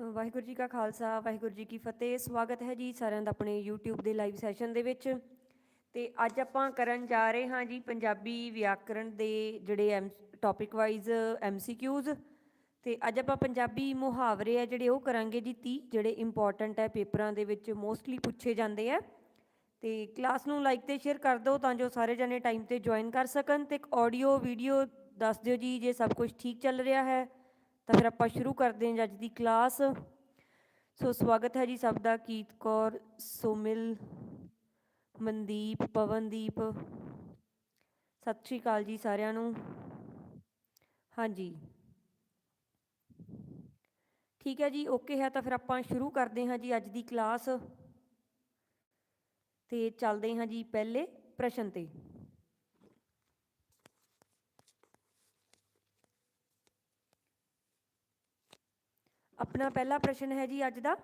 ਵਾਹਿਗੁਰੂ ਜੀ ਕਾ ਖਾਲਸਾ, ਵਾਹਿਗੁਰੂ ਜੀ ਕੀ ਫਤਿਹ। ਸਵਾਗਤ ਹੈ ਜੀ ਸਾਰਿਆਂ ਦਾ ਆਪਣੇ YouTube ਦੇ ਲਾਈਵ ਸੈਸ਼ਨ ਦੇ ਵਿੱਚ। ਤੇ ਅੱਜ ਆਪਾਂ ਕਰਨ ਜਾ ਰਹੇ ਹਾਂ ਜੀ ਪੰਜਾਬੀ ਵਿਆਕਰਣ ਦੇ ਜਿਹੜੇ ਟੌਪਿਕ ਵਾਈਜ਼ MCQs ਤੇ ਅੱਜ ਆਪਾਂ ਪੰਜਾਬੀ ਮੁਹਾਵਰੇ ਆ ਜਿਹੜੇ ਉਹ ਕਰਾਂਗੇ ਜੀ 30 ਜਿਹੜੇ ਇੰਪੋਰਟੈਂਟ ਹੈ, ਪੇਪਰਾਂ ਦੇ ਵਿੱਚ ਮੋਸਟਲੀ ਪੁੱਛੇ ਜਾਂਦੇ ਆ। ਤੇ ਕਲਾਸ ਨੂੰ ਲਾਈਕ ਤੇ ਸ਼ੇਅਰ ਕਰ ਦਿਓ ਤਾਂ ਜੋ ਸਾਰੇ ਜਣੇ ਟਾਈਮ ਤੇ ਜੁਆਇਨ ਕਰ ਸਕਣ। ਤੇ ਇੱਕ ਆਡੀਓ ਵੀਡੀਓ ਦੱਸ ਦਿਓ ਜੀ, ਜੇ ਸਭ ਕੁਝ ਠੀਕ ਚੱਲ ਰਿਹਾ ਹੈ। ਤਾਂ ਫਿਰ ਆਪਾਂ ਸ਼ੁਰੂ ਕਰਦੇ ਹਾਂ ਅੱਜ ਦੀ ਕਲਾਸ। ਸੋ ਸਵਾਗਤ ਹੈ ਜੀ ਸਭ ਦਾ, ਕੀਤ ਕੌਰ, ਸੁਮਿਲ, ਮਨਦੀਪ, ਪਵਨਦੀਪ। ਸਤਿ ਸ਼੍ਰੀ ਅਕਾਲ ਜੀ ਸਾਰਿਆਂ ਨੂੰ। ਹਾਂਜੀ। ਠੀਕ ਹੈ ਜੀ, ਓਕੇ ਹੈ ਤਾਂ ਫਿਰ ਆਪਾਂ ਸ਼ੁਰੂ ਕਰਦੇ ਹਾਂ ਜੀ ਅੱਜ ਦੀ ਕਲਾਸ। ਤੇ ਚੱਲਦੇ ਹਾਂ ਜੀ ਪਹਿਲੇ ਪ੍ਰਸ਼ਨ ਤੇ। ਆਪਣਾ ਪਹਿਲਾ ਪ੍ਰਸ਼ਨ ਹੈ ਜੀ ਅੱਜ ਦਾ।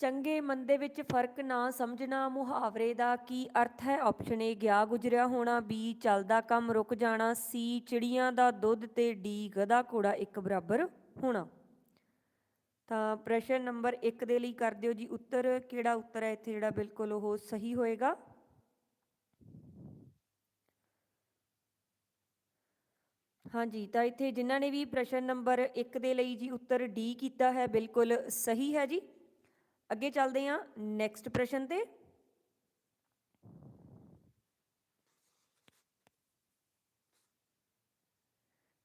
ਚੰਗੇ ਮੰਦੇ ਵਿੱਚ ਫ਼ਰਕ ਨਾ ਸਮਝਣਾ ਮੁਹਾਵਰੇ ਦਾ ਕੀ ਅਰਥ ਹੈ? ਆਪਸ਼ਨ ਏ ਗਿਆ ਗੁਜਰਿਆ ਹੋਣਾ। ਬੀ ਚੱਲਦਾ ਕੰਮ, ਰੁਕ ਜਾਣਾ। ਸੀ ਚਿੜੀਆਂ ਦਾ ਦੁੱਧ ਤੇ ਡੀ ਗਧਾ ਘੋੜਾ, ਇੱਕ ਬਰਾਬਰ ਹੋਣਾ। ਤਾਂ ਪ੍ਰਸ਼ਨ ਨੰਬਰ 1 ਦੇ ਲਈ ਕਰ ਦਿਓ ਜੀ। ਉੱਤਰ ਕਿਹੜਾ ਉੱਤਰ ਹੈ? ਇੱਥੇ ਜਿਹੜਾ ਬਿਲਕੁਲ ਉਹ ਸਹੀ ਹੋਏਗਾ। ਹਾਂਜੀ, ਤਾਂ ਇੱਥੇ ਜਿਨ੍ਹਾਂ ਨੇ ਵੀ ਪ੍ਰਸ਼ਨ ਨੰਬਰ 1 ਦੇ ਲਈ ਜੀ ਉੱਤਰ ਡੀ ਕੀਤਾ ਹੈ, ਬਿਲਕੁਲ ਸਹੀ ਹੈ ਜੀ। ਅੱਗੇ ਚੱਲਦੇ ਹਾਂ ਨੈਕਸਟ ਪ੍ਰਸ਼ਨ ਤੇ।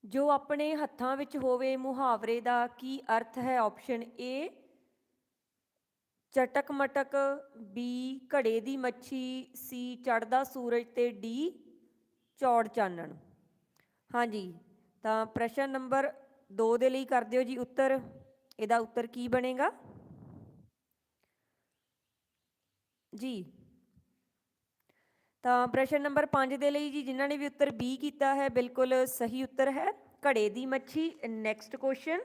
ਜੋ ਆਪਣੇ ਹੱਥਾਂ ਵਿੱਚ ਹੋਵੇ ਮੁਹਾਵਰੇ ਦਾ ਕੀ ਅਰਥ ਹੈ? ਆਪਸ਼ਨ ਏ ਚਟਕ ਮਟਕ ਬੀ ਘੜੇ ਦੀ ਮੱਛੀ ਸੀ ਚੜਦਾ ਸੂਰਜ ਤੇ ਡੀ ਚੌੜ ਚਾਨਣ। ਹਾਂਜੀ, ਤਾਂ ਪ੍ਰਸ਼ਨ ਨੰਬਰ 2 ਦੇ ਲਈ ਕਰ ਦਿਓ ਜੀ ਉੱਤਰ। ਇਹਦਾ ਉੱਤਰ ਕੀ ਬਣੇਗਾ? ਜੀ। ਤਾਂ ਪ੍ਰਸ਼ਨ ਨੰਬਰ 5 ਦੇ ਲਈ ਜੀ ਜਿਨ੍ਹਾਂ ਨੇ ਵੀ ਉੱਤਰ B ਕੀਤਾ ਹੈ, ਬਿਲਕੁਲ ਸਹੀ ਉੱਤਰ ਹੈ। ਘੜੇ ਦੀ ਮੱਛੀ ਨੈਕਸਟ ਕੁਐਸਚਨ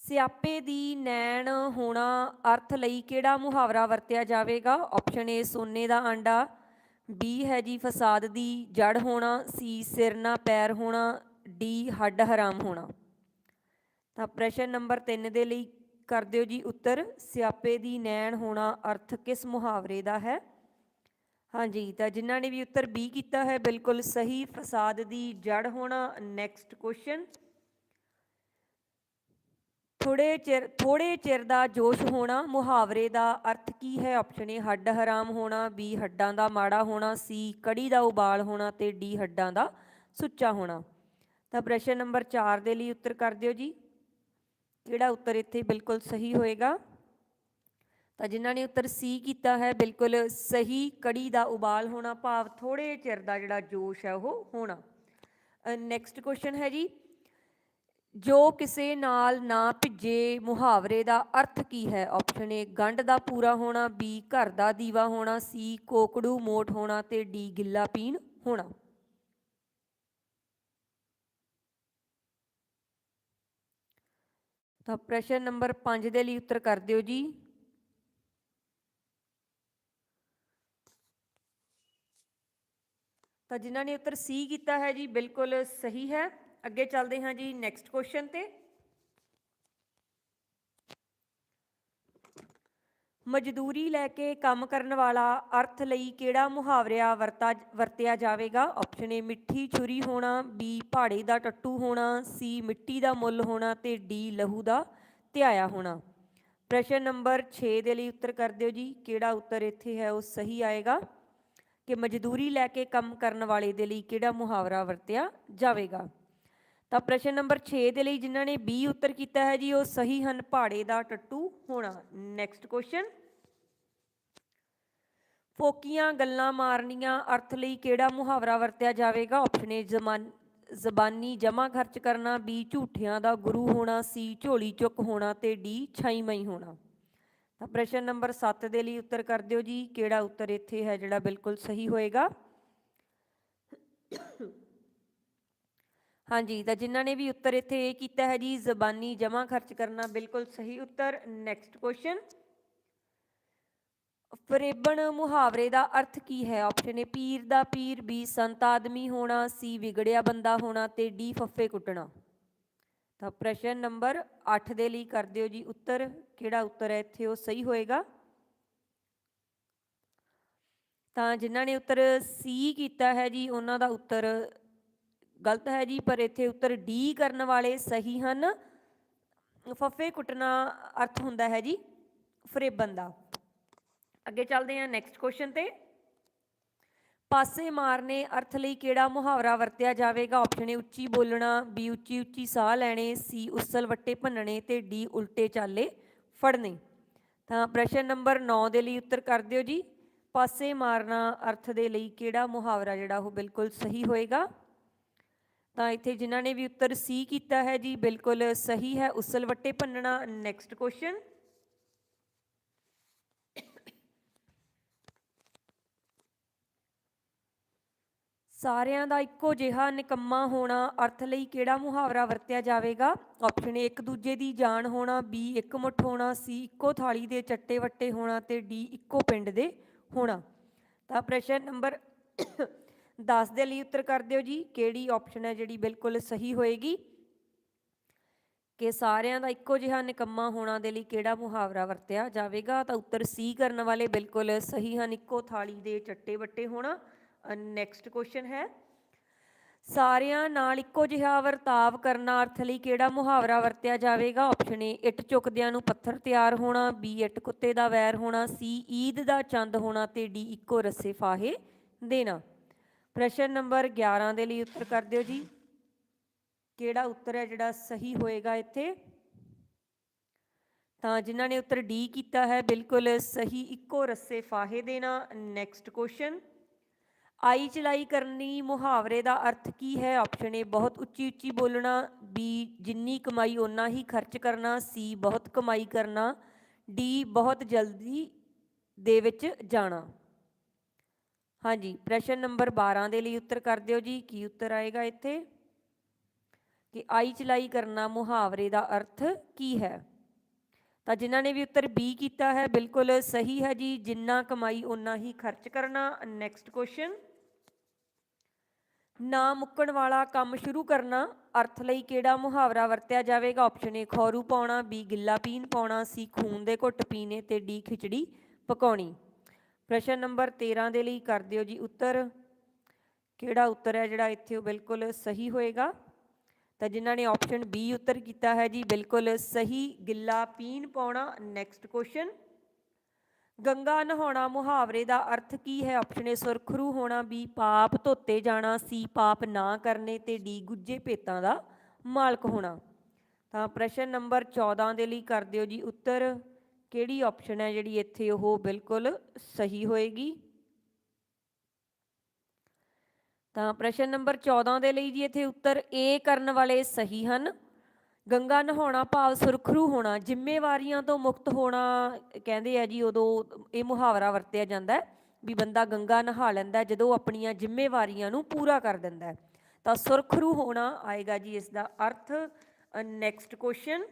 ਸਿਆਪੇ ਦੀ ਨੈਣ ਹੋਣਾ ਅਰਥ ਲਈ ਕਿਹੜਾ ਮੁਹਾਵਰਾ ਵਰਤਿਆ ਜਾਵੇਗਾ? ਆਪਸ਼ਨ ਏ ਸੋਨੇ ਦਾ ਆਂਡਾ ਬੀ ਹੈ ਜੀ ਫਸਾਦ ਦੀ ਜੜ ਹੋਣਾ, ਸੀ ਸਿਰ ਨਾ ਪੈਰ ਹੋਣਾ, ਡੀ ਹੱਡ ਹਰਾਮ ਹੋਣਾ। ਤਾਂ ਪ੍ਰਸ਼ਨ ਨੰਬਰ 3 ਦੇ ਲਈ ਕਰ ਦਿਓ ਜੀ ਉੱਤਰ, ਸਿਆਪੇ ਦੀ ਨੈਣ ਹੋਣਾ ਅਰਥ ਕਿਸ ਮੁਹਾਵਰੇ ਦਾ ਹੈ? ਹਾਂਜੀ ਤਾਂ ਜਿਨ੍ਹਾਂ ਨੇ ਵੀ ਉੱਤਰ B ਕੀਤਾ ਹੈ, ਬਿਲਕੁਲ ਸਹੀ, ਫਸਾਦ ਦੀ ਜੜ ਹੋਣਾ ਨੈਕਸਟ ਕੁਐਸਚਨ ਥੋੜੇ ਚਿਰ ਥੋੜੇ ਚਿਰ ਦਾ ਜੋਸ਼ ਹੋਣਾ ਮੁਹਾਵਰੇ ਦਾ ਅਰਥ ਕੀ ਹੈ? ਆਪਸ਼ਨ ਏ ਹੱਡ ਹਰਾਮ ਹੋਣਾ ਬੀ ਹੱਡਾਂ ਦਾ ਮਾੜਾ ਹੋਣਾ ਸੀ ਕੜੀ ਦਾ ਉਬਾਲ ਹੋਣਾ ਤੇ ਡੀ ਹੱਡਾਂ ਦਾ ਸੁੱਚਾ ਹੋਣਾ। ਤਾਂ ਪ੍ਰਸ਼ਨ ਨੰਬਰ 4 ਦੇ ਲਈ ਉੱਤਰ ਕਰ ਦਿਓ ਜੀ। ਕਿਹੜਾ ਉੱਤਰ ਇੱਥੇ ਬਿਲਕੁਲ ਸਹੀ ਹੋਏਗਾ? ਤਾਂ ਜਿਨ੍ਹਾਂ ਨੇ ਉੱਤਰ ਸੀ ਕੀਤਾ ਹੈ, ਬਿਲਕੁਲ ਸਹੀ ਕੜੀ ਦਾ ਉਬਾਲ ਹੋਣਾ, ਭਾਵ ਥੋੜੇ ਚਿਰ ਦਾ ਜਿਹੜਾ ਜੋਸ਼ ਹੈ ਉਹ ਹੋਣਾ। ਨੈਕਸਟ ਕੁਐਸਚਨ ਹੈ ਜੀ। ਜੋ ਕਿਸੇ ਨਾਲ ਨਾ ਭਿੱਜੇ ਮੁਹਾਵਰੇ ਦਾ ਅਰਥ ਕੀ ਹੈ? ਆਪਸ਼ਨ ਏ ਗੰਢ ਦਾ ਪੂਰਾ ਹੋਣਾ। ਬੀ ਘਰ ਦਾ ਦੀਵਾ ਹੋਣਾ। ਸੀ ਕੋਕੜੂ ਮੋਟ ਹੋਣਾ ਤੇ ਡੀ ਗਿੱਲਾ ਪੀਣ ਹੋਣਾ। ਤਾਂ ਪ੍ਰਸ਼ਨ ਨੰਬਰ 5 ਦੇ ਲਈ ਉੱਤਰ ਕਰ ਦਿਓ ਜੀ। ਤਾਂ ਜਿਨ੍ਹਾਂ ਨੇ ਉੱਤਰ ਸੀ ਕੀਤਾ ਹੈ ਜੀ, ਬਿਲਕੁਲ ਸਹੀ ਹੈ। ਅੱਗੇ ਚੱਲਦੇ ਹਾਂ ਜੀ ਨੈਕਸਟ ਕੁਐਸਚਨ ਤੇ। ਮਜ਼ਦੂਰੀ ਲੈ ਕੇ ਕੰਮ ਕਰਨ ਵਾਲਾ ਅਰਥ ਲਈ ਕਿਹੜਾ ਮੁਹਾਵਰਿਆ ਵਰਤਾ, ਵਰਤਿਆ ਜਾਵੇਗਾ? ਆਪਸ਼ਨ ਏ ਮਿੱਠੀ ਛੁਰੀ ਹੋਣਾ ਬੀ ਪਹਾੜੇ ਦਾ ਟੱਟੂ ਹੋਣਾ ਸੀ ਮਿੱਟੀ ਦਾ ਮੁੱਲ ਹੋਣਾ ਤੇ ਡੀ ਲਹੂ ਦਾ ਧਿਆਇਆ ਹੋਣਾ। ਪ੍ਰਸ਼ਨ ਨੰਬਰ 6 ਦੇ ਲਈ ਉੱਤਰ ਕਰ ਦਿਓ ਜੀ। ਕਿਹੜਾ ਉੱਤਰ ਇੱਥੇ ਹੈ ਉਹ ਸਹੀ ਆਏਗਾ? ਕਿ ਮਜ਼ਦੂਰੀ ਲੈ ਕੇ ਕੰਮ ਕਰਨ ਵਾਲੇ ਦੇ ਲਈ ਕਿਹੜਾ ਮੁਹਾਵਰਾ ਵਰਤਿਆ ਜਾਵੇਗਾ? ਤਾਂ ਪ੍ਰਸ਼ਨ ਨੰਬਰ 6 ਦੇ ਲਈ ਜਿਨ੍ਹਾਂ ਨੇ B ਉੱਤਰ ਕੀਤਾ ਹੈ ਜੀ, ਉਹ ਸਹੀ ਹਨ ਪਹਾੜੇ ਦਾ ਟੱਟੂ ਹੋਣਾ। ਨੈਕਸਟ ਕੁਐਸਚਨ ਫੋਕੀਆਂ ਗੱਲਾਂ ਮਾਰਨੀਆਂ, ਅਰਥ ਲਈ ਕਿਹੜਾ ਮੁਹਾਵਰਾ ਵਰਤਿਆ ਜਾਵੇਗਾ? ਆਪਸ਼ਨ ਏ ਜ਼ਮਾਨ, ਜ਼ਬਾਨੀ ਜਮਾ ਖਰਚ ਕਰਨਾ, ਬੀ, ਝੂਠਿਆਂ ਦਾ ਗੁਰੂ ਹੋਣਾ, ਸੀ, ਝੋਲੀ ਚੁੱਕ ਹੋਣਾ ਤੇ ਡੀ, ਛਾਈਮਈ ਹੋਣਾ। ਤਾਂ ਪ੍ਰਸ਼ਨ ਨੰਬਰ 7 ਦੇ ਲਈ ਉੱਤਰ ਕਰ ਦਿਓ ਜੀ, ਕਿਹੜਾ ਉੱਤਰ ਇੱਥੇ ਹੈ ਜਿਹੜਾ ਬਿਲਕੁਲ ਸਹੀ ਹੋਏਗਾ? ਹਾਂਜੀ, ਤਾਂ ਜਿਨ੍ਹਾਂ ਨੇ ਵੀ ਉੱਤਰ ਇੱਥੇ ਇਹ ਕੀਤਾ ਹੈ ਜੀ, ਜ਼ਬਾਨੀ ਜਮਾ ਖਰਚ ਕਰਨਾ ਬਿਲਕੁਲ ਸਹੀ ਉੱਤਰ। ਨੈਕਸਟ ਕੁਐਸਚਨ ਫਰੇਬਣ ਮੁਹਾਵਰੇ ਦਾ ਅਰਥ ਕੀ ਹੈ? ਆਪਸ਼ਨ ਏ ਪੀਰ ਦਾ ਪੀਰ ਬੀ ਸੰਤ ਆਦਮੀ ਹੋਣਾ ਸੀ ਵਿਗੜਿਆ ਬੰਦਾ ਹੋਣਾ ਤੇ ਡੀ ਫੱਫੇ ਕੁੱਟਣਾ। ਤਾਂ ਪ੍ਰਸ਼ਨ ਨੰਬਰ 8 ਦੇ ਲਈ ਕਰ ਦਿਓ ਜੀ ਉੱਤਰ। ਕਿਹੜਾ ਉੱਤਰ ਹੈ? ਇੱਥੇ ਉਹ ਸਹੀ ਹੋਏਗਾ। ਤਾਂ ਜਿਨ੍ਹਾਂ ਨੇ ਉੱਤਰ ਸੀ ਕੀਤਾ ਹੈ ਜੀ, ਉਹਨਾਂ ਦਾ ਉੱਤਰ ਗਲਤ ਹੈ ਜੀ, ਪਰ ਇੱਥੇ ਉੱਤਰ ਡੀ ਕਰਨ ਵਾਲੇ ਸਹੀ ਹਨ। ਫੱਫੇ ਕੁੱਟਣਾ ਅਰਥ ਹੁੰਦਾ ਹੈ ਜੀ, ਫਰੇਬਨ ਦਾ। ਅੱਗੇ ਚੱਲਦੇ ਹਾਂ ਨੈਕਸਟ ਕੁਐਸਚਨ ਤੇ। ਪਾਸੇ ਮਾਰਨੇ ਅਰਥ ਲਈ ਕਿਹੜਾ ਮੁਹਾਵਰਾ ਵਰਤਿਆ ਜਾਵੇਗਾ? ਆਪਸ਼ਨ ਏ ਉੱਚੀ ਬੋਲਣਾ ਬੀ ਉੱਚੀ ਉੱਚੀ ਸਾਹ ਲੈਣੇ ਸੀ ਉਸਲ ਵੱਟੇ ਭੰਨਣੇ ਤੇ ਡੀ ਉਲਟੇ ਚਾਲੇ ਫੜਨੇ। ਤਾਂ ਪ੍ਰਸ਼ਨ ਨੰਬਰ 9 ਦੇ ਲਈ ਉੱਤਰ ਕਰ ਦਿਓ ਜੀ। ਪਾਸੇ ਮਾਰਨਾ ਅਰਥ ਦੇ ਲਈ ਕਿਹੜਾ ਮੁਹਾਵਰਾ ਜਿਹੜਾ ਉਹ ਬਿਲਕੁਲ ਸਹੀ ਹੋਏਗਾ? ਤਾਂ ਇੱਥੇ ਜਿਨ੍ਹਾਂ ਨੇ ਵੀ ਉੱਤਰ ਸੀ ਕੀਤਾ ਹੈ ਜੀ, ਬਿਲਕੁਲ ਸਹੀ ਹੈ। ਉਸਲ ਵੱਟੇ ਭੰਨਣਾ ਨੈਕਸਟ ਕੁਐਸਚਨ ਸਾਰਿਆਂ ਦਾ ਇੱਕੋ ਜਿਹਾ ਨਿਕੰਮਾ ਹੋਣਾ, ਅਰਥ ਲਈ ਕਿਹੜਾ ਮੁਹਾਵਰਾ ਵਰਤਿਆ ਜਾਵੇਗਾ? ਆਪਸ਼ਨ ਏ ਇੱਕ ਦੂਜੇ ਦੀ ਜਾਨ ਹੋਣਾ ਬੀ ਇੱਕ ਮੁੱਠ ਹੋਣਾ ਸੀ ਇੱਕੋ ਥਾਲੀ ਦੇ ਚੱਟੇ ਵੱਟੇ ਹੋਣਾ ਤੇ ਡੀ ਇੱਕੋ ਪਿੰਡ ਦੇ ਹੋਣਾ। ਤਾਂ ਪ੍ਰਸ਼ਨ ਨੰਬਰ 10 ਦੇ ਲਈ ਉੱਤਰ ਕਰ ਦਿਓ ਜੀ, ਕਿਹੜੀ ਆਪਸ਼ਨ ਹੈ ਜਿਹੜੀ ਬਿਲਕੁਲ ਸਹੀ ਹੋਏਗੀ? ਕਿ ਸਾਰਿਆਂ ਦਾ ਇੱਕੋ ਜਿਹਾ ਨਿਕੰਮਾ ਹੋਣਾ ਦੇ ਲਈ ਕਿਹੜਾ ਮੁਹਾਵਰਾ ਵਰਤਿਆ ਜਾਵੇਗਾ? ਤਾਂ ਉੱਤਰ ਸੀ ਕਰਨ ਵਾਲੇ ਬਿਲਕੁਲ ਸਹੀ ਹਨ, ਇੱਕੋ ਥਾਲੀ ਦੇ ਚੱਟੇ ਵੱਟੇ ਹੋਣਾ। ਨੈਕਸਟ ਕੁਐਸਚਨ ਹੈ। ਸਾਰਿਆਂ ਨਾਲ ਇੱਕੋ ਜਿਹਾ ਵਰਤਾਵ ਕਰਨਾ ਅਰਥ ਲਈ ਕਿਹੜਾ ਮੁਹਾਵਰਾ ਵਰਤਿਆ ਜਾਵੇਗਾ? ਆਪਸ਼ਨ ਏ ਇੱਟ ਚੁੱਕਦਿਆਂ ਨੂੰ ਪੱਥਰ ਤਿਆਰ ਹੋਣਾ। ਬੀ ਇੱਟ ਕੁੱਤੇ ਦਾ ਵੈਰ ਹੋਣਾ। ਸੀ ਈਦ ਦਾ ਚੰਦ ਹੋਣਾ ਤੇ ਡੀ ਇੱਕੋ ਰੱਸੇ ਫਾਹੇ ਦੇਣਾ। ਪ੍ਰਸ਼ਨ ਨੰਬਰ 11 ਦੇ ਲਈ ਉੱਤਰ ਕਰ ਦਿਓ ਜੀ। ਕਿਹੜਾ ਉੱਤਰ ਹੈ ਜਿਹੜਾ ਸਹੀ ਹੋਏਗਾ ਇੱਥੇ? ਤਾਂ ਜਿਨ੍ਹਾਂ ਨੇ ਉੱਤਰ ਡੀ ਕੀਤਾ ਹੈ, ਬਿਲਕੁਲ ਸਹੀ। ਇੱਕੋ ਰੱਸੇ ਫਾਹੇ ਦੇਣਾ। ਨੈਕਸਟ ਕੁਐਸਚਨ ਆਈ ਚਲਾਈ ਕਰਨੀ ਮੁਹਾਵਰੇ ਦਾ ਅਰਥ ਕੀ ਹੈ? ਆਪਸ਼ਨ ਏ ਬਹੁਤ ਉੱਚੀ ਉੱਚੀ ਬੋਲਣਾ। ਬੀ ਜਿੰਨੀ ਕਮਾਈ ਓਨਾ ਹੀ ਖਰਚ ਕਰਨਾ। ਸੀ ਬਹੁਤ ਕਮਾਈ ਕਰਨਾ। ਡੀ ਬਹੁਤ ਜਲਦੀ ਦੇ ਵਿੱਚ ਜਾਣਾ। ਹਾਂਜੀ, ਪ੍ਰਸ਼ਨ ਨੰਬਰ 12 ਦੇ ਲਈ ਉੱਤਰ ਕਰ ਦਿਓ ਜੀ, ਕੀ ਉੱਤਰ ਆਏਗਾ ਇੱਥੇ? ਕਿ ਆਈ ਚਲਾਈ ਕਰਨਾ ਮੁਹਾਵਰੇ ਦਾ ਅਰਥ ਕੀ ਹੈ? ਤਾਂ ਜਿਨ੍ਹਾਂ ਨੇ ਵੀ ਉੱਤਰ ਬੀ ਕੀਤਾ ਹੈ, ਬਿਲਕੁਲ ਸਹੀ ਹੈ ਜੀ, ਜਿੰਨਾ ਕਮਾਈ ਉਨਾ ਹੀ ਖਰਚ ਕਰਨਾ। ਨੈਕਸਟ ਕੁਐਸਚਨ ਨਾ ਮੁੱਕਣ ਵਾਲਾ ਕੰਮ ਸ਼ੁਰੂ ਕਰਨਾ, ਅਰਥ ਲਈ ਕਿਹੜਾ ਮੁਹਾਵਰਾ ਵਰਤਿਆ ਜਾਵੇਗਾ? ਆਪਸ਼ਨ ਏ ਖੌਰੂ ਪਾਉਣਾ ਬੀ ਗਿੱਲਾ ਪੀਣ ਪਾਉਣਾ ਸੀ ਖੂਨ ਦੇ ਘੁੱਟ ਪੀਣੇ ਤੇ ਡੀ ਖਿਚੜੀ ਪਕਾਉਣੀ। ਪ੍ਰਸ਼ਨ ਨੰਬਰ 13 ਦੇ ਲਈ ਕਰ ਦਿਓ ਜੀ ਉੱਤਰ। ਕਿਹੜਾ ਉੱਤਰ ਹੈ ਜਿਹੜਾ ਇੱਥੇ ਉਹ ਬਿਲਕੁਲ ਸਹੀ ਹੋਏਗਾ? ਤਾਂ ਜਿਨ੍ਹਾਂ ਨੇ ਆਪਸ਼ਨ ਬੀ ਉੱਤਰ ਕੀਤਾ ਹੈ ਜੀ, ਬਿਲਕੁਲ ਸਹੀ ਗਿੱਲਾ ਪੀਣ ਪਾਉਣਾ ਨੈਕਸਟ ਕੁਐਸਚਨ ਗੰਗਾ ਨਹਾਉਣਾ ਮੁਹਾਵਰੇ ਦਾ ਅਰਥ ਕੀ ਹੈ? ਆਪਸ਼ਨ ਏ ਸੁਰਖਰੂ ਹੋਣਾ ਬੀ ਪਾਪ ਧੋਤੇ ਜਾਣਾ ਸੀ ਪਾਪ ਨਾ ਕਰਨੇ ਤੇ ਡੀ ਗੁੱਜੇ ਭੇਤਾਂ ਦਾ ਮਾਲਕ ਹੋਣਾ। ਤਾਂ ਪ੍ਰਸ਼ਨ ਨੰਬਰ 14 ਦੇ ਲਈ ਕਰ ਦਿਓ ਜੀ ਉੱਤਰ। ਕਿਹੜੀ ਆਪਸ਼ਨ ਹੈ ਜਿਹੜੀ ਇੱਥੇ ਉਹ ਬਿਲਕੁਲ ਸਹੀ ਹੋਏਗੀ? ਤਾਂ ਪ੍ਰਸ਼ਨ ਨੰਬਰ 14 ਦੇ ਲਈ ਜੀ ਇੱਥੇ ਉੱਤਰ ਏ ਕਰਨ ਵਾਲੇ ਸਹੀ ਹਨ। ਗੰਗਾ ਨਹਾਉਣਾ ਭਾਵ ਸੁਰਖਰੂ ਹੋਣਾ, ਜ਼ਿੰਮੇਵਾਰੀਆਂ ਤੋਂ ਮੁਕਤ ਹੋਣਾ ਕਹਿੰਦੇ ਆ ਜੀ, ਉਦੋਂ ਇਹ ਮੁਹਾਵਰਾ ਵਰਤਿਆ ਜਾਂਦਾ ਹੈ ਵੀ ਬੰਦਾ ਗੰਗਾ ਨਹਾ ਲੈਂਦਾ ਜਦੋਂ ਆਪਣੀਆਂ ਜ਼ਿੰਮੇਵਾਰੀਆਂ ਨੂੰ ਪੂਰਾ ਕਰ ਦਿੰਦਾ ਤਾਂ ਸੁਰਖਰੂ ਹੋਣਾ ਆਏਗਾ ਜੀ, ਇਸ ਦਾ ਅਰਥ। ਨੈਕਸਟ ਕੁਐਸਚਨ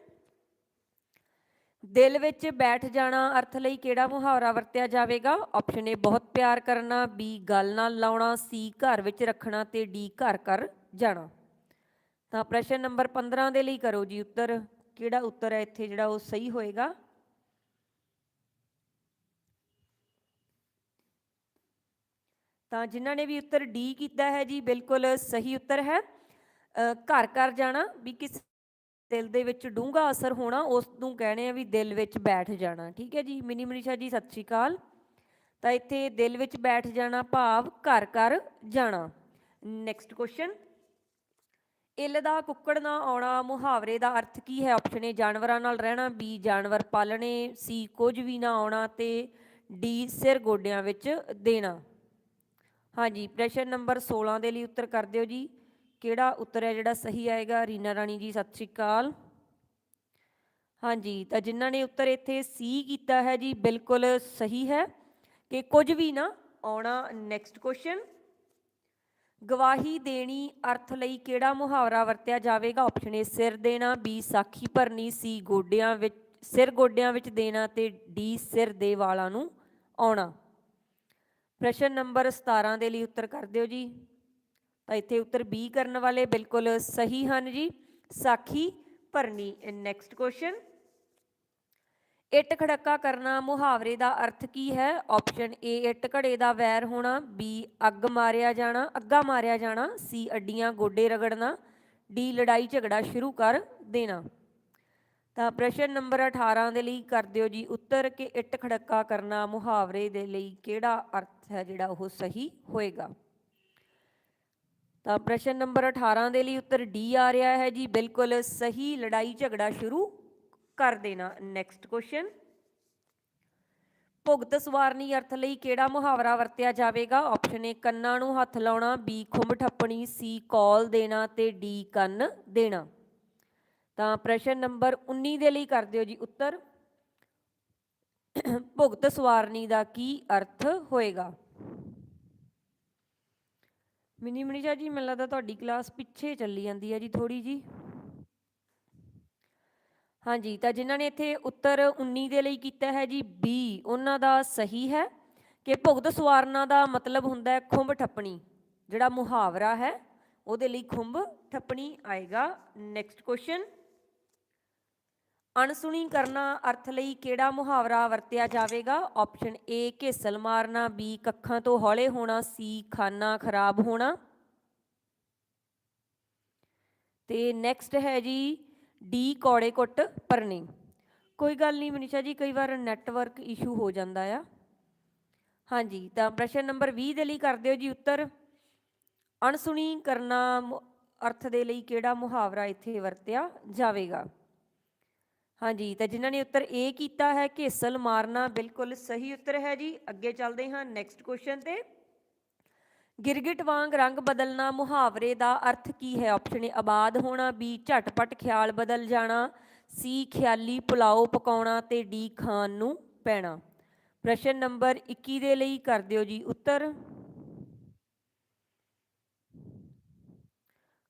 ਦਿਲ ਵਿੱਚ ਬੈਠ ਜਾਣਾ ਅਰਥ ਲਈ ਕਿਹੜਾ ਮੁਹਾਵਰਾ ਵਰਤਿਆ ਜਾਵੇਗਾ? ਆਪਸ਼ਨ ਏ ਬਹੁਤ ਪਿਆਰ ਕਰਨਾ। ਬੀ ਗੱਲ ਨਾਲ ਲਾਉਣਾ। ਸੀ ਘਰ ਵਿੱਚ ਰੱਖਣਾ ਤੇ ਡੀ ਘਰ ਕਰ ਜਾਣਾ। ਤਾਂ ਪ੍ਰਸ਼ਨ ਨੰਬਰ 15 ਦੇ ਲਈ ਕਰੋ ਜੀ ਉੱਤਰ। ਕਿਹੜਾ ਉੱਤਰ ਹੈ ਇੱਥੇ ਜਿਹੜਾ ਉਹ ਸਹੀ ਹੋਏਗਾ? ਤਾਂ ਜਿਨ੍ਹਾਂ ਨੇ ਵੀ ਉੱਤਰ ਡੀ ਕੀਤਾ ਹੈ ਜੀ, ਬਿਲਕੁਲ ਸਹੀ ਉੱਤਰ ਹੈ। ਘਰ ਘਰ ਜਾਣਾ, ਵੀ ਕਿਸ ਦਿਲ ਦੇ ਵਿੱਚ ਡੂੰਘਾ ਅਸਰ ਹੋਣਾ, ਉਸ ਨੂੰ ਕਹਿੰਦੇ ਆ ਵੀ ਦਿਲ ਵਿੱਚ ਬੈਠ ਜਾਣਾ। ਠੀਕ ਹੈ ਜੀ? ਮਿਨੀ ਮਨੀਸ਼ਾ ਜੀ, ਸਤਿ ਸ਼੍ਰੀ ਅਕਾਲ। ਤਾਂ ਇੱਥੇ ਦਿਲ ਵਿੱਚ ਬੈਠ ਜਾਣਾ, ਭਾਵ ਘਰ ਘਰ ਜਾਣਾ। ਨੈਕਸਟ ਕੁਐਸਚਨ ਇੱਲ ਦਾ ਕੁੱਕੜ ਨਾ ਆਉਣਾ, ਮੁਹਾਵਰੇ ਦਾ ਅਰਥ ਕੀ ਹੈ? ਆਪਸ਼ਨ ਏ ਜਾਨਵਰਾਂ ਨਾਲ ਰਹਿਣਾ। ਬੀ ਜਾਨਵਰ ਪਾਲਣੇ। ਸੀ ਕੁਝ ਵੀ ਨਾ ਆਉਣਾ ਤੇ ਡੀ ਸਿਰ ਗੋਡਿਆਂ ਵਿੱਚ ਦੇਣਾ। ਹਾਂਜੀ, ਪ੍ਰਸ਼ਨ ਨੰਬਰ 16 ਦੇ ਲਈ ਉੱਤਰ ਕਰ ਦਿਓ ਜੀ। ਕਿਹੜਾ ਉੱਤਰ ਹੈ ਜਿਹੜਾ ਸਹੀ ਆਏਗਾ? ਰੀਨਾ ਰਾਣੀ ਜੀ, ਸਤਿ ਸ਼੍ਰੀ ਅਕਾਲ। ਹਾਂਜੀ, ਤਾਂ ਜਿਨ੍ਹਾਂ ਨੇ ਉੱਤਰ ਇੱਥੇ ਸੀ ਕੀਤਾ ਹੈ ਜੀ, ਬਿਲਕੁਲ ਸਹੀ ਹੈ ਕਿ ਕੁਝ ਵੀ ਨਾ ਆਉਣਾ ਨੈਕਸਟ ਕੁਐਸਚਨ ਗਵਾਹੀ ਦੇਣੀ ਅਰਥ ਲਈ ਕਿਹੜਾ ਮੁਹਾਵਰਾ ਵਰਤਿਆ ਜਾਵੇਗਾ? ਆਪਸ਼ਨ ਏ ਸਿਰ ਦੇਣਾ ਬੀ ਸਾਖੀ ਭਰਨੀ ਸੀ ਗੋਡਿਆਂ ਵਿੱਚ, ਸਿਰ ਗੋਡਿਆਂ ਵਿੱਚ ਦੇਣਾ ਤੇ ਡੀ ਸਿਰ ਦੇ ਵਾਲਾਂ ਨੂੰ ਆਉਣਾ। ਪ੍ਰਸ਼ਨ ਨੰਬਰ 17 ਦੇ ਲਈ ਉੱਤਰ ਕਰ ਦਿਓ ਜੀ। ਤਾਂ ਇੱਥੇ ਉੱਤਰ ਬੀ ਕਰਨ ਵਾਲੇ, ਬਿਲਕੁਲ ਸਹੀ ਹਨ ਜੀ। ਸਾਖੀ ਭਰਨੀ ਨੈਕਸਟ ਕੁਐਸਚਨ ਇੱਟ ਖੜੱਕਾ ਕਰਨਾ, ਮੁਹਾਵਰੇ ਦਾ ਅਰਥ ਕੀ ਹੈ? ਆਪਸ਼ਨ ਏ ਇੱਟ ਘੜੇ ਦਾ ਵੈਰ ਹੋਣਾ। ਬੀ ਅੱਗ ਮਾਰਿਆ ਜਾਣਾ, ਅੱਗਾ ਮਾਰਿਆ ਜਾਣਾ। ਸੀ ਅੱਡੀਆਂ, ਗੋਡੇ ਰਗੜਨਾ। ਡੀ ਲੜਾਈ ਝਗੜਾ ਸ਼ੁਰੂ ਕਰ ਦੇਣਾ। ਤਾਂ ਪ੍ਰਸ਼ਨ ਨੰਬਰ 18 ਦੇ ਲਈ ਕਰ ਦਿਓ ਜੀ ਉੱਤਰ ਕਿ ਇੱਟ ਖੜੱਕਾ ਕਰਨਾ, ਮੁਹਾਵਰੇ ਦੇ ਲਈ ਕਿਹੜਾ ਅਰਥ ਹੈ ਜਿਹੜਾ ਉਹ ਸਹੀ ਹੋਏਗਾ? ਤਾਂ ਪ੍ਰਸ਼ਨ ਨੰਬਰ 18 ਦੇ ਲਈ ਉੱਤਰ ਡੀ ਆ ਰਿਹਾ ਹੈ ਜੀ। ਬਿਲਕੁਲ ਸਹੀ ਲੜਾਈ ਝਗੜਾ ਸ਼ੁਰੂ ਕਰ ਦੇਣਾ। ਨੈਕਸਟ ਕੁਐਸਚਨ ਭੁਗਤ ਸਵਾਰਨੀ ਅਰਥ ਲਈ ਕਿਹੜਾ ਮੁਹਾਵਰਾ ਵਰਤਿਆ ਜਾਵੇਗਾ? ਆਪਸ਼ਨ ਏ ਕੰਨਾਂ ਨੂੰ ਹੱਥ ਲਾਉਣਾ। ਬੀ ਖੁੰਬ ਠੱਪਣੀ। ਸੀ ਕਾਲ ਦੇਣਾ ਤੇ ਡੀ ਕੰਨ ਦੇਣਾ। ਤਾਂ ਪ੍ਰਸ਼ਨ ਨੰਬਰ 19 ਦੇ ਲਈ ਕਰ ਦਿਓ ਜੀ ਉੱਤਰ। ਭੁਗਤ ਸਵਾਰਨੀ ਦਾ ਕੀ ਅਰਥ ਹੋਏਗਾ? ਮਿਨੀ ਮਨੀਸ਼ਾ ਜੀ ਮੈਨੂੰ ਲੱਗਦਾ ਤੁਹਾਡੀ ਕਲਾਸ ਪਿੱਛੇ ਚੱਲੀ ਜਾਂਦੀ ਹੈ ਜੀ ਥੋੜੀ ਜੀ ਹਾਂਜੀ, ਤਾਂ ਜਿਨ੍ਹਾਂ ਨੇ ਇੱਥੇ ਉੱਤਰ 19 ਦੇ ਲਈ ਕੀਤਾ ਹੈ ਜੀ, ਬੀ, ਉਹਨਾਂ ਦਾ ਸਹੀ ਹੈ ਕਿ ਭੁਗਤ ਸਵਾਰਨਾ ਦਾ ਮਤਲਬ ਹੁੰਦਾ ਹੈ ਖੁੰਬ ਠੱਪਣੀ, ਜਿਹੜਾ ਮੁਹਾਵਰਾ ਹੈ, ਉਹਦੇ ਲਈ ਖੁੰਭ ਠੱਪਣੀ ਆਏਗਾ। ਨੈਕਸਟ ਕੁਐਸਚਨ ਅਣਸੁਣੀ ਕਰਨਾ ਅਰਥ ਲਈ ਕਿਹੜਾ ਮੁਹਾਵਰਾ ਵਰਤਿਆ ਜਾਵੇਗਾ? ਆਪਸ਼ਨ ਏ ਘੇਸਲ ਮਾਰਨਾ। ਬੀ ਕੱਖਾਂ ਤੋਂ ਹੌਲੇ ਹੋਣਾ। ਸੀ ਖਾਨਾ ਖਰਾਬ ਹੋਣਾ। ਤੇ ਨੈਕਸਟ ਹੈ ਜੀ ਡੀ ਕੌੜੇ ਕੁੱਟ ਪਰਨੇ ਕੋਈ ਗੱਲ ਨਹੀਂ ਮਨੀਸ਼ਾ ਜੀ, ਕਈ ਵਾਰ ਨੈਟਵਰਕ ਇਸ਼ੂ ਹੋ ਜਾਂਦਾ ਆ। ਹਾਂਜੀ, ਤਾਂ ਪ੍ਰਸ਼ਨ ਨੰਬਰ 20 ਦੇ ਲਈ ਕਰ ਦਿਓ ਜੀ ਉੱਤਰ। ਅਣਸੁਣੀ ਕਰਨਾ ਮੁ- ਅਰਥ ਦੇ ਲਈ ਕਿਹੜਾ ਮੁਹਾਵਰਾ ਇੱਥੇ ਵਰਤਿਆ ਜਾਵੇਗਾ? ਹਾਂਜੀ, ਤਾਂ ਜਿਨ੍ਹਾਂ ਨੇ ਉੱਤਰ A ਕੀਤਾ ਹੈ ਘੇਸਲ ਮਾਰਨਾ ਬਿਲਕੁਲ ਸਹੀ ਉੱਤਰ ਹੈ ਜੀ। ਅੱਗੇ ਚੱਲਦੇ ਹਾਂ ਨੈਕਸਟ ਕੁਐਸਚਨ ਤੇ। ਗਿਰਗਿਟ ਵਾਂਗ ਰੰਗ ਬਦਲਣਾ ਮੁਹਾਵਰੇ ਦਾ ਅਰਥ ਕੀ ਹੈ? ਆਪਸ਼ਨ ਏ ਆਬਾਦ ਹੋਣਾ। ਬੀ ਝਟਪਟ ਖਿਆਲ ਬਦਲ ਜਾਣਾ। ਸੀ ਖਿਆਲੀ ਪੁਲਾਓ ਪਕਾਉਣਾ ਤੇ ਡੀ ਖਾਣ ਨੂੰ ਪੈਣਾ। ਪ੍ਰਸ਼ਨ ਨੰਬਰ 21 ਦੇ ਲਈ ਕਰ ਦਿਓ ਜੀ ਉੱਤਰ।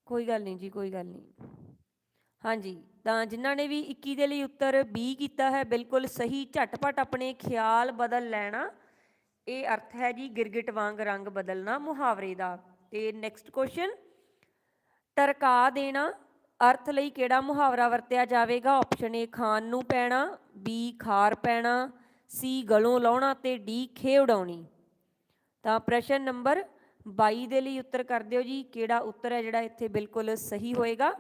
ਕੋਈ ਗੱਲ ਨਹੀਂ ਜੀ, ਕੋਈ ਗੱਲ ਨਹੀਂ। ਹਾਂਜੀ। ਤਾਂ ਜਿਨ੍ਹਾਂ ਨੇ ਵੀ 21 ਦੇ ਲਈ ਉੱਤਰ B ਕੀਤਾ ਹੈ, ਬਿਲਕੁਲ ਸਹੀ, ਝਟਪਟ ਆਪਣੇ ਖਿਆਲ ਬਦਲ ਲੈਣਾ। ਇਹ ਅਰਥ ਹੈ ਜੀ, ਗਿਰਗਿਟ ਵਾਂਗ ਰੰਗ ਬਦਲਣਾ ਮੁਹਾਵਰੇ ਦਾ। ਤੇ ਨੈਕਸਟ ਕੁਐਸਚਨ ਟਰਕਾ ਦੇਣਾ, ਅਰਥ ਲਈ ਕਿਹੜਾ ਮੁਹਾਵਰਾ ਵਰਤਿਆ ਜਾਵੇਗਾ? ਆਪਸ਼ਨ ਏ ਖਾਨ ਨੂੰ ਪੈਣਾ, B, ਖਾਰ ਪੈਣਾ, C, ਗਲੋਂ ਲਾਉਣਾ ਤੇ D ਖੇ ਉਡਾਉਣੀ ਤਾਂ ਪ੍ਰਸ਼ਨ ਨੰਬਰ 22 ਦੇ ਲਈ ਉੱਤਰ ਕਰ ਦਿਓ ਜੀ, ਕਿਹੜਾ ਉੱਤਰ ਹੈ ਜਿਹੜਾ ਇੱਥੇ ਬਿਲਕੁਲ ਸਹੀ ਹੋਏਗਾ?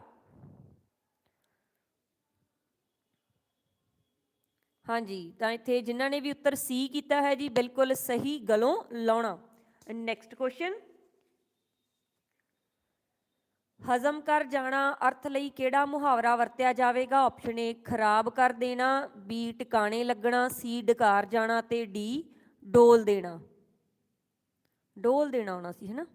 ਹਾਂਜੀ, ਤਾਂ ਇੱਥੇ ਜਿਨ੍ਹਾਂ ਨੇ ਵੀ ਉੱਤਰ ਸੀ ਕੀਤਾ ਹੈ ਜੀ, ਬਿਲਕੁਲ ਸਹੀ ਗਲੋਂ ਲਾਉਣਾ। ਨੈਕਸਟ ਕੁਐਸਚਨ ਹਜ਼ਮ ਕਰ ਜਾਣਾ, ਅਰਥ ਲਈ ਕਿਹੜਾ ਮੁਹਾਵਰਾ ਵਰਤਿਆ ਜਾਵੇਗਾ? ਆਪਸ਼ਨ ਏ ਖਰਾਬ ਕਰ ਦੇਣਾ। ਬੀ ਟਿਕਾਣੇ ਲੱਗਣਾ। ਸੀ ਡਕਾਰ ਜਾਣਾ ਤੇ ਡੀ ਡੋਲ ਦੇਣਾ। ਡੋਲ ਦੇਣਾ ਆਉਣਾ ਸੀ, ਹੈਨਾ?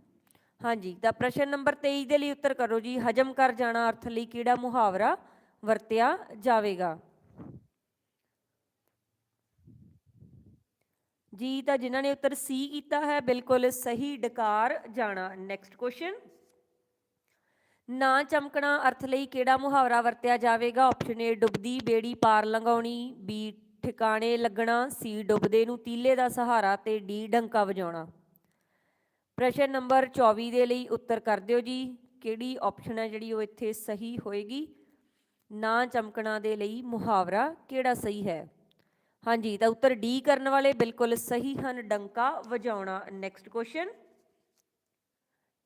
ਹਾਂਜੀ, ਤਾਂ ਪ੍ਰਸ਼ਨ ਨੰਬਰ 23 ਦੇ ਲਈ ਉੱਤਰ ਕਰੋ ਜੀ। ਹਜਮ ਕਰ ਜਾਣਾ, ਅਰਥ ਲਈ ਕਿਹੜਾ ਮੁਹਾਵਰਾ ਵਰਤਿਆ ਜਾਵੇਗਾ? ਜੀ ਤਾਂ ਜਿਨ੍ਹਾਂ ਨੇ ਉੱਤਰ ਸੀ ਕੀਤਾ ਹੈ, ਬਿਲਕੁਲ ਸਹੀ ਡਕਾਰ ਜਾਣਾ। ਨੈਕਸਟ ਕੁਐਸਚਨ ਨਾ ਚਮਕਣਾ ਅਰਥ ਲਈ ਕਿਹੜਾ ਮੁਹਾਵਰਾ ਵਰਤਿਆ ਜਾਵੇਗਾ? ਆਪਸ਼ਨ ਏ ਡੁੱਬਦੀ ਬੇੜੀ ਪਾਰ ਲੰਘਾਉਣੀ। ਬੀ ਠਿਕਾਣੇ ਲੱਗਣਾ। ਸੀ ਡੁੱਬਦੇ ਨੂੰ ਤੀਲੇ ਦਾ ਸਹਾਰਾ ਤੇ ਡੀ ਡੰਕਾ ਵਜਾਉਣਾ। ਪ੍ਰਸ਼ਨ ਨੰਬਰ 24 ਦੇ ਲਈ ਉੱਤਰ ਕਰ ਦਿਓ ਜੀ। ਕਿਹੜੀ ਆਪਸ਼ਨ ਹੈ ਜਿਹੜੀ ਉਹ ਇੱਥੇ ਸਹੀ ਹੋਏਗੀ? ਨਾ ਚਮਕਣਾ ਦੇ ਲਈ ਮੁਹਾਵਰਾ ਕਿਹੜਾ ਸਹੀ ਹੈ? ਹਾਂਜੀ, ਤਾਂ ਉੱਤਰ ਡੀ ਕਰਨ ਵਾਲੇ ਬਿਲਕੁਲ ਸਹੀ ਹਨ। ਡੰਕਾ ਵਜਾਉਣਾ ਨੈਕਸਟ ਕੁਐਸਚਨ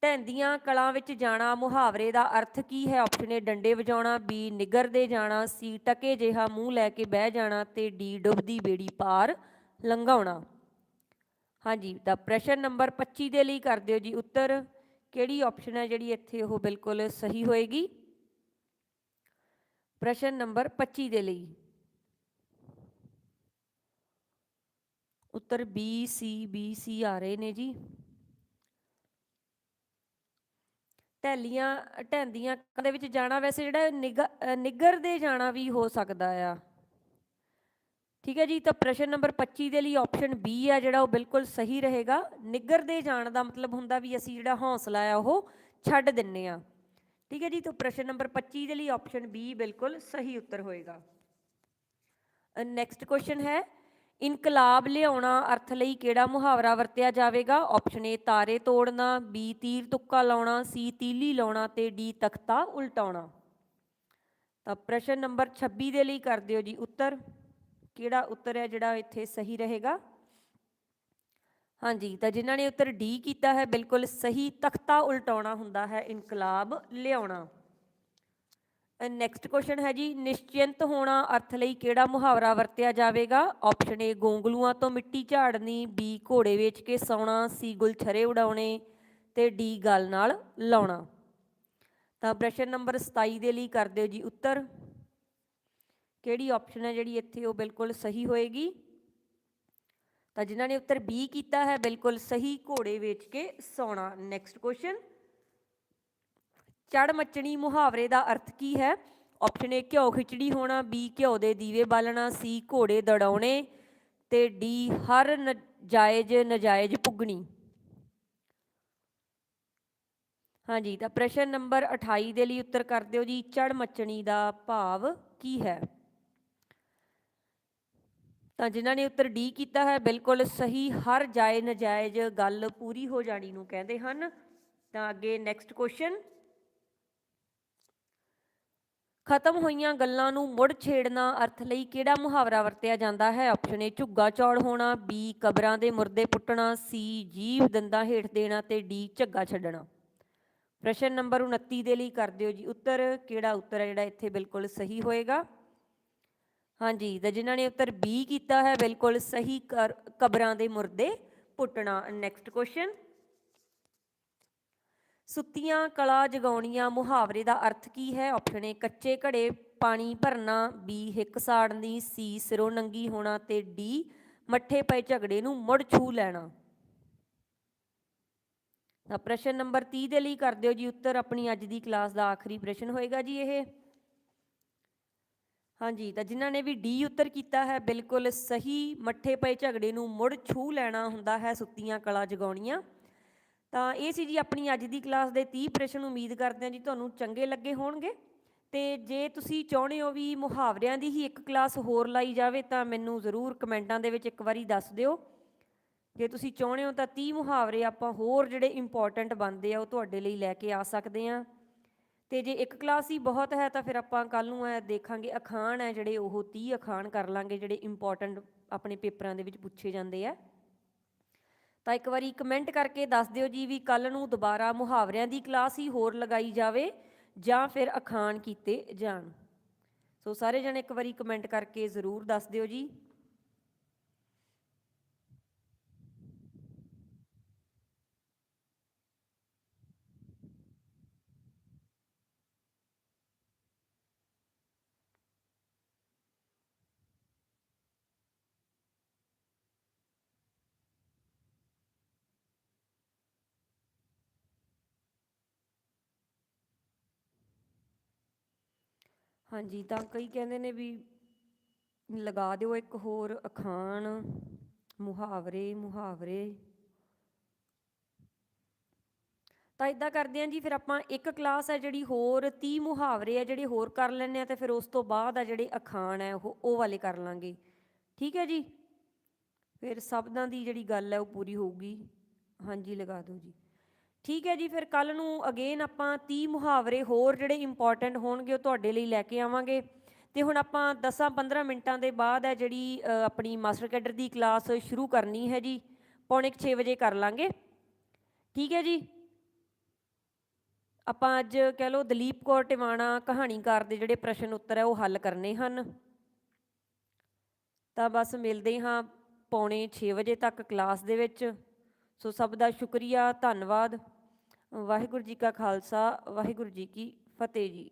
ਢੈਂਦੀਆਂ ਕਲਾਂ ਵਿੱਚ ਜਾਣਾ, ਮੁਹਾਵਰੇ ਦਾ ਅਰਥ ਕੀ ਹੈ? ਆਪਸ਼ਨ ਏ ਡੰਡੇ ਵਜਾਉਣਾ ਬੀ ਨਿਗਰ ਦੇ ਜਾਣਾ ਸੀ ਟਕੇ ਜਿਹਾ ਮੂੰਹ ਲੈ ਕੇ ਬਹਿ ਜਾਣਾ ਤੇ ਡੀ ਡੁੱਬਦੀ ਬੇੜੀ ਪਾਰ ਲੰਘਾਉਣਾ। ਹਾਂਜੀ, ਤਾਂ ਪ੍ਰਸ਼ਨ ਨੰਬਰ 25 ਦੇ ਲਈ ਕਰ ਦਿਓ ਜੀ ਉੱਤਰ। ਕਿਹੜੀ ਆਪਸ਼ਨ ਹੈ ਜਿਹੜੀ ਇੱਥੇ ਉਹ ਬਿਲਕੁਲ ਸਹੀ ਹੋਏਗੀ? ਪ੍ਰਸ਼ਨ ਨੰਬਰ 25 ਦੇ ਲਈ। ਉੱਤਰ ਬੀ ਸੀ ਬੀ ਸੀ ਆ ਰਹੇ ਨੇ ਜੀ। ਢੈਲੀਆਂ ਢੈਂਦੀਆਂ ਦੇ ਵਿੱਚ ਜਾਣਾ ਵੈਸੇ ਜਿਹੜਾ ਨਿਗ- ਨਿੱਗਰ ਦੇ ਜਾਣਾ ਵੀ ਹੋ ਸਕਦਾ ਆ। ਠੀਕ ਹੈ ਜੀ, ਤਾਂ ਪ੍ਰਸ਼ਨ ਨੰਬਰ 25 ਦੇ ਲਈ ਆਪਸ਼ਨ B ਆ ਜਿਹੜਾ ਉਹ ਬਿਲਕੁਲ ਸਹੀ ਰਹੇਗਾ। ਨਿੱਗਰ ਦੇ ਜਾਣ ਦਾ ਮਤਲਬ ਹੁੰਦਾ ਵੀ ਅਸੀਂ ਜਿਹੜਾ ਹੌਸਲਾ ਆ ਉਹ ਛੱਡ ਦਿੰਨੇ ਆ। ਠੀਕ ਹੈ ਜੀ, ਤਾਂ ਪ੍ਰਸ਼ਨ ਨੰਬਰ 25 ਦੇ ਲਈ ਆਪਸ਼ਨ B ਬਿਲਕੁਲ ਸਹੀ ਉੱਤਰ ਹੋਏਗਾ। ਨੈਕਸਟ ਕੁਐਸਚਨ ਹੈ ਇਨਕਲਾਬ ਲਿਆਉਣਾ ਅਰਥ ਲਈ ਕਿਹੜਾ ਮੁਹਾਵਰਾ ਵਰਤਿਆ ਜਾਵੇਗਾ? ਆਪਸ਼ਨ ਏ ਤਾਰੇ ਤੋੜਨਾ। ਬੀ ਤੀਰ ਤੁੱਕਾ ਲਾਉਣਾ। ਸੀ ਤੀਲੀ ਲਾਉਣਾ ਤੇ ਡੀ ਤਖਤਾ ਉਲਟਾਉਣਾ। ਤਾਂ ਪ੍ਰਸ਼ਨ ਨੰਬਰ 26 ਦੇ ਲਈ ਕਰ ਦਿਓ ਜੀ ਉੱਤਰ। ਕਿਹੜਾ ਉੱਤਰ ਹੈ ਜਿਹੜਾ ਇੱਥੇ ਸਹੀ ਰਹੇਗਾ? ਹਾਂਜੀ, ਤਾਂ ਜਿਨ੍ਹਾਂ ਨੇ ਉੱਤਰ ਡੀ ਕੀਤਾ ਹੈ, ਬਿਲਕੁਲ ਸਹੀ ਤਖਤਾ ਉਲਟਾਉਣਾ ਹੁੰਦਾ ਹੈ, ਇਨਕਲਾਬ ਲਿਆਉਣਾ। ਨੈਕਸਟ ਕੁਐਸਚਨ ਹੈ ਜੀ, ਨਿਸ਼ਚਿੰਤ ਹੋਣਾ ਅਰਥ ਲਈ ਕਿਹੜਾ ਮੁਹਾਵਰਾ ਵਰਤਿਆ ਜਾਵੇਗਾ? ਆਪਸ਼ਨ ਏ ਗੋਂਗਲੂਆਂ ਤੋਂ ਮਿੱਟੀ ਝਾੜਨੀ ਬੀ ਘੋੜੇ ਵੇਚ ਕੇ ਸੌਣਾ ਸੀ ਗੁਲਛਰੇ ਉਡਾਉਣੇ ਤੇ ਡੀ ਗੱਲ ਨਾਲ ਲਾਉਣਾ। ਤਾਂ ਪ੍ਰਸ਼ਨ ਨੰਬਰ 27 ਦੇ ਲਈ ਕਰ ਦਿਓ ਜੀ ਉੱਤਰ। ਕਿਹੜੀ ਆਪਸ਼ਨ ਹੈ ਜਿਹੜੀ ਇੱਥੇ ਉਹ ਬਿਲਕੁਲ ਸਹੀ ਹੋਏਗੀ? ਤਾਂ ਜਿਨ੍ਹਾਂ ਨੇ ਉੱਤਰ ਬੀ ਕੀਤਾ ਹੈ, ਬਿਲਕੁਲ ਸਹੀ ਘੋੜੇ ਵੇਚ ਕੇ ਸੌਣਾ। ਨੈਕਸਟ ਕੁਐਸਚਨ ਚੜ ਮੱਚਣੀ ਮੁਹਾਵਰੇ ਦਾ ਅਰਥ ਕੀ ਹੈ? ਆਪਸ਼ਨ ਏ ਘਿਓ ਖਿਚੜੀ ਹੋਣਾ ਬੀ ਘਿਓ ਦੇ ਦੀਵੇ ਬਾਲਣਾ ਸੀ ਘੋੜੇ ਦੜਾਉਣੇ ਤੇ ਡੀ ਹਰ ਜਾਇਜ਼ ਨਜਾਇਜ਼ ਪੁੱਗਣੀ। ਹਾਂਜੀ, ਤਾਂ ਪ੍ਰਸ਼ਨ ਨੰਬਰ 28 ਦੇ ਲਈ ਉੱਤਰ ਕਰ ਦਿਓ ਜੀ। ਚੜ ਮੱਚਣੀ ਦਾ ਭਾਵ ਕੀ ਹੈ? ਤਾਂ ਜਿਨ੍ਹਾਂ ਨੇ ਉੱਤਰ ਡੀ ਕੀਤਾ ਹੈ, ਬਿਲਕੁਲ ਸਹੀ, ਹਰ ਜਾਇਜ਼ ਨਜਾਇਜ਼ ਗੱਲ ਪੂਰੀ ਹੋ ਜਾਣੀ ਨੂੰ ਕਹਿੰਦੇ ਹਨ। ਤਾਂ ਅੱਗੇ ਨੈਕਸਟ ਕੁਐਸਚਨ ਖਤਮ ਹੋਈਆਂ ਗੱਲਾਂ ਨੂੰ ਮੁੜ ਛੇੜਨਾ ਅਰਥ ਲਈ ਕਿਹੜਾ ਮੁਹਾਵਰਾ ਵਰਤਿਆ ਜਾਂਦਾ ਹੈ? ਆਪਸ਼ਨ ਏ ਝੁੱਗਾ ਚੌੜ ਹੋਣਾ। ਬੀ ਕਬਰਾਂ ਦੇ ਮੁਰਦੇ ਪੁੱਟਣਾ। ਸੀ ਜੀਵ ਦੰਦਾਂ ਹੇਠ ਦੇਣਾ ਤੇ ਡੀ ਝੱਗਾ ਛੱਡਣਾ। ਪ੍ਰਸ਼ਨ ਨੰਬਰ 29 ਦੇ ਲਈ ਕਰ ਦਿਓ ਜੀ ਉੱਤਰ। ਕਿਹੜਾ ਉੱਤਰ ਹੈ ਜਿਹੜਾ ਇੱਥੇ ਬਿਲਕੁਲ ਸਹੀ ਹੋਏਗਾ? ਹਾਂਜੀ, ਤਾਂ ਜਿਨ੍ਹਾਂ ਨੇ ਉੱਤਰ ਬੀ ਕੀਤਾ ਹੈ, ਬਿਲਕੁਲ ਸਹੀ ਕਰ- ਕਬਰਾਂ ਦੇ ਮੁਰਦੇ ਪੁੱਟਣਾ। ਨੈਕਸਟ ਕੁਐਸਚਨ ਸੁੱਤੀਆਂ ਕਲਾ ਜਗਾਉਣੀਆਂ ਮੁਹਾਵਰੇ ਦਾ ਅਰਥ ਕੀ ਹੈ? ਆਪਸ਼ਨ ਏ ਕੱਚੇ ਘੜੇ, ਪਾਣੀ ਭਰਨਾ। ਬੀ ਹਿੱਕ ਸਾੜਨੀ। ਸੀ ਸਿਰੋਂ ਨੰਗੀ ਹੋਣਾ ਤੇ ਡੀ ਮੱਠੇ ਪਏ ਝਗੜੇ ਨੂੰ ਮੁੜ ਛੂ ਲੈਣਾ। ਤਾਂ ਪ੍ਰਸ਼ਨ ਨੰਬਰ 30 ਦੇ ਲਈ ਕਰ ਦਿਓ ਜੀ ਉੱਤਰ। ਆਪਣੀ ਅੱਜ ਦੀ ਕਲਾਸ ਦਾ ਆਖਰੀ ਪ੍ਰਸ਼ਨ ਹੋਏਗਾ ਜੀ ਇਹ। ਹਾਂਜੀ, ਤਾਂ ਜਿਨ੍ਹਾਂ ਨੇ ਵੀ ਡੀ ਉੱਤਰ ਕੀਤਾ ਹੈ, ਬਿਲਕੁਲ ਸਹੀ ਮੱਠੇ ਪਏ ਝਗੜੇ ਨੂੰ ਮੁੜ ਛੂ ਲੈਣਾ ਹੁੰਦਾ ਹੈ, ਸੁੱਤੀਆਂ ਕਲਾ ਜਗਾਉਣੀਆਂ। ਤਾਂ ਇਹ ਸੀ ਜੀ ਆਪਣੀ ਅੱਜ ਦੀ ਕਲਾਸ ਦੇ 30 ਪ੍ਰਸ਼ਨ ਉਮੀਦ ਕਰਦੇ ਹਾਂ ਜੀ ਤੁਹਾਨੂੰ ਚੰਗੇ ਲੱਗੇ ਹੋਣਗੇ। ਤੇ ਜੇ ਤੁਸੀਂ ਚਾਹੁੰਦੇ ਹੋ ਵੀ ਮੁਹਾਵਰਿਆਂ ਦੀ ਹੀ ਇੱਕ ਕਲਾਸ ਹੋਰ ਲਾਈ ਜਾਵੇ ਤਾਂ ਮੈਨੂੰ ਜ਼ਰੂਰ ਕਮੈਂਟਾਂ ਦੇ ਵਿੱਚ ਇੱਕ ਵਾਰੀ ਦੱਸ ਦਿਓ। ਜੇ ਤੁਸੀਂ ਚਾਹੁੰਦੇ ਹੋ ਤਾਂ 30 ਮੁਹਾਵਰੇ ਆਪਾਂ ਹੋਰ ਜਿਹੜੇ ਇੰਪੋਰਟੈਂਟ ਬਣਦੇ ਆ ਉਹ ਤੁਹਾਡੇ ਲਈ ਲੈ ਕੇ ਆ ਸਕਦੇ ਆ ਤੇ ਜੇ ਇੱਕ ਕਲਾਸ ਹੀ ਬਹੁਤ ਹੈ ਤਾਂ ਫਿਰ ਆਪਾਂ ਕੱਲ ਨੂੰ ਐ ਦੇਖਾਂਗੇ ਅਖਾਣ ਹੈ ਜਿਹੜੇ ਉਹ 30 ਅਖਾਣ ਕਰ ਲਾਂਗੇ ਜਿਹੜੇ ਇੰਪੋਰਟੈਂਟ ਆਪਣੇ ਪੇਪਰਾਂ ਦੇ ਵਿੱਚ ਪੁੱਛੇ ਜਾਂਦੇ ਆ। ਤਾਂ ਇੱਕ ਵਾਰੀ ਕਮੈਂਟ ਕਰਕੇ ਦੱਸ ਦਿਓ ਜੀ ਵੀ ਕੱਲ ਨੂੰ ਦੁਬਾਰਾ ਮੁਹਾਵਰਿਆਂ ਦੀ ਕਲਾਸ ਹੀ ਹੋਰ ਲਗਾਈ ਜਾਵੇ ਜਾਂ ਫਿਰ ਅਖਾਣ ਕੀਤੇ ਜਾਣ। ਸੋ ਸਾਰੇ ਜਣੇ ਇੱਕ ਵਾਰੀ ਕਮੈਂਟ ਕਰਕੇ ਜ਼ਰੂਰ ਦੱਸ ਦਿਓ ਜੀ। ਹਾਂਜੀ, ਤਾਂ ਕਈ ਕਹਿੰਦੇ ਨੇ ਵੀ ਲਗਾ ਦਿਓ ਇੱਕ ਹੋਰ ਅਖਾਣ, ਮੁਹਾਵਰੇ ਮੁਹਾਵਰੇ। ਤਾਂ ਇਦਾਂ ਕਰਦੇ ਆਂ ਜੀ, ਫਿਰ ਆਪਾਂ ਇੱਕ ਕਲਾਸ ਹੈ ਜਿਹੜੀ ਹੋਰ 30 ਮੁਹਾਵਰੇ ਆ ਜਿਹੜੇ ਹੋਰ ਕਰ ਲੈਣੇ ਆ ਤੇ ਫਿਰ ਉਸ ਤੋਂ ਬਾਅਦ ਆ ਜਿਹੜੇ ਅਖਾਣ ਹੈ, ਉਹ ਉਹ ਵਾਲੇ ਕਰ ਲਾਂਗੇ। ਠੀਕ ਹੈ ਜੀ? ਫਿਰ ਸ਼ਬਦਾਂ ਦੀ ਜਿਹੜੀ ਗੱਲ ਹੈ, ਉਹ ਪੂਰੀ ਹੋਊਗੀ। ਹਾਂਜੀ, ਲਗਾ ਦਿਓ ਜੀ। ਠੀਕ ਹੈ ਜੀ, ਫਿਰ ਕੱਲ ਨੂੰ ਅਗੇਨ ਆਪਾਂ 30 ਮੁਹਾਵਰੇ ਹੋਰ ਜਿਹੜੇ ਇੰਪੋਰਟੈਂਟ ਹੋਣਗੇ ਉਹ ਤੁਹਾਡੇ ਲਈ ਲੈ ਕੇ ਆਵਾਂਗੇ। ਤੇ ਹੁਣ ਆਪਾਂ 10-15 ਮਿੰਟਾਂ ਦੇ ਬਾਅਦ ਹੈ ਜਿਹੜੀ ਆਪਣੀ ਮਾਸਟਰ ਕੈਡਰ ਦੀ ਕਲਾਸ ਸ਼ੁਰੂ ਕਰਨੀ ਹੈ ਜੀ, ਪੌਣੇ 6 ਵਜੇ ਕਰ ਲਾਂਗੇ। ਠੀਕ ਹੈ ਜੀ? ਆਪਾਂ ਅੱਜ ਕਹਿ ਲਓ ਦਲੀਪ ਕੌਰ ਟਿਵਾਣਾ ਕਹਾਣੀਕਾਰ ਦੇ ਜਿਹੜੇ ਪ੍ਰਸ਼ਨ ਉੱਤਰ ਹੈ ਉਹ ਹੱਲ ਕਰਨੇ ਹਨ। ਤਾਂ ਬਸ ਮਿਲਦੇ ਹਾਂ ਪੌਣੇ 6 ਵਜੇ ਤੱਕ ਕਲਾਸ ਦੇ ਵਿੱਚ। ਸੋ ਸਭ ਦਾ ਸ਼ੁਕਰੀਆ ਧੰਨਵਾਦ। ਵਾਹਿਗੁਰੂ ਜੀ ਕਾ ਖਾਲਸਾ ਵਾਹਿਗੁਰੂ ਜੀ ਕੀ ਫਤਿਹ ਜੀ।